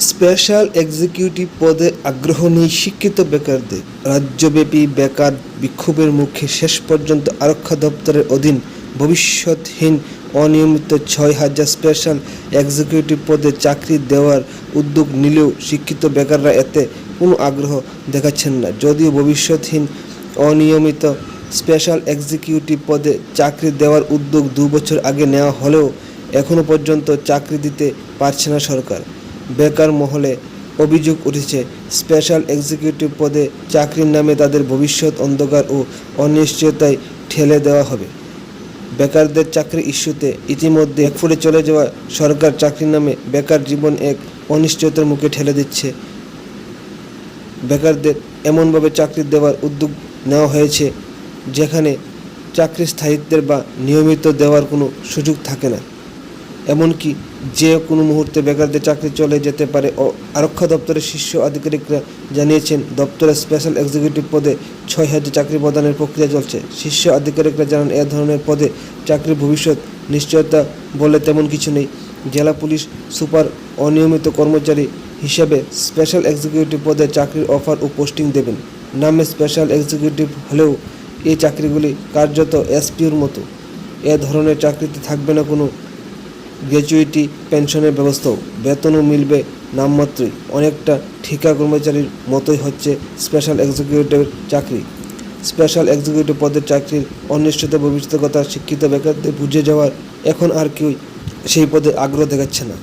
Special executive পদে আগ্রহ নেই শিক্ষিত বেকারদের রাজ্যব্যাপী বেকার বিক্ষোভের মুখে শেষ পর্যন্ত আরক্ষা দপ্তরের অধীন ভবিষ্যৎহীন অনিয়মিত ছয় হাজার স্পেশাল এক্সিকিউটিভ পদে চাকরি দেওয়ার উদ্যোগ নিলেও শিক্ষিত বেকাররা এতে কোনো আগ্রহ দেখাচ্ছেন না। যদিও ভবিষ্যৎহীন অনিয়মিত স্পেশাল এক্সিকিউটিভ পদে চাকরি দেওয়ার উদ্যোগ দু বছর আগে নেওয়া হলেও এখনও পর্যন্ত চাকরি দিতে পারছে না সরকার। বেকার মহলে অভিযোগ উঠেছে, স্পেশাল এক্সিকিউটিভ পদে চাকরির নামে তাদের ভবিষ্যৎ অন্ধকার ও অনিশ্চয়তায় ঠেলে দেওয়া হবে। বেকারদের চাকরি ইস্যুতে ইতিমধ্যে একফুটে চলে যাওয়া সরকার চাকরির নামে বেকার জীবন এক অনিশ্চয়তার মুখে ঠেলে দিচ্ছে। বেকারদের এমনভাবে চাকরি দেওয়ার উদ্যোগ নেওয়া হয়েছে, যেখানে চাকরি স্থায়িত্বের বা নিয়মিত দেওয়ার কোনো সুযোগ থাকে না। এমনকি যে কোনো মুহূর্তে বেকারদের চাকরি চলে যেতে পারে। ও আরক্ষা দপ্তরের শীর্ষ আধিকারিকরা জানিয়েছেন, দপ্তরের স্পেশাল এক্সিকিউটিভ পদে ছয় হাজার চাকরি প্রদানের প্রক্রিয়া চলছে। শীর্ষ আধিকারিকরা জানান, এ ধরনের পদে চাকরির ভবিষ্যৎ নিশ্চয়তা বলে তেমন কিছু নেই। জেলা পুলিশ সুপার অনিয়মিত কর্মচারী হিসেবে স্পেশাল এক্সিকিউটিভ পদে চাকরির অফার ও পোস্টিং দেবেন। নামে স্পেশাল এক্সিকিউটিভ হলেও এই চাকরিগুলি কার্যত এসপিওর মতো। এ ধরনের চাকরিতে থাকবে না কোনো গ্র্যাচুইটি, পেনশনের ব্যবস্থাও বেতনও মিলবে নামমাত্রই। অনেকটা ঠিকা কর্মচারীর মতোই হচ্ছে স্পেশাল এক্সিকিউটিভের চাকরি। স্পেশাল এক্সিকিউটিভ পদের চাকরির অনিশ্চিত ভবিষ্যতের কথা শিক্ষিত বেকারদের বুঝে যাওয়ার এখন আর কেউ সেই পদে আগ্রহ দেখাচ্ছে না।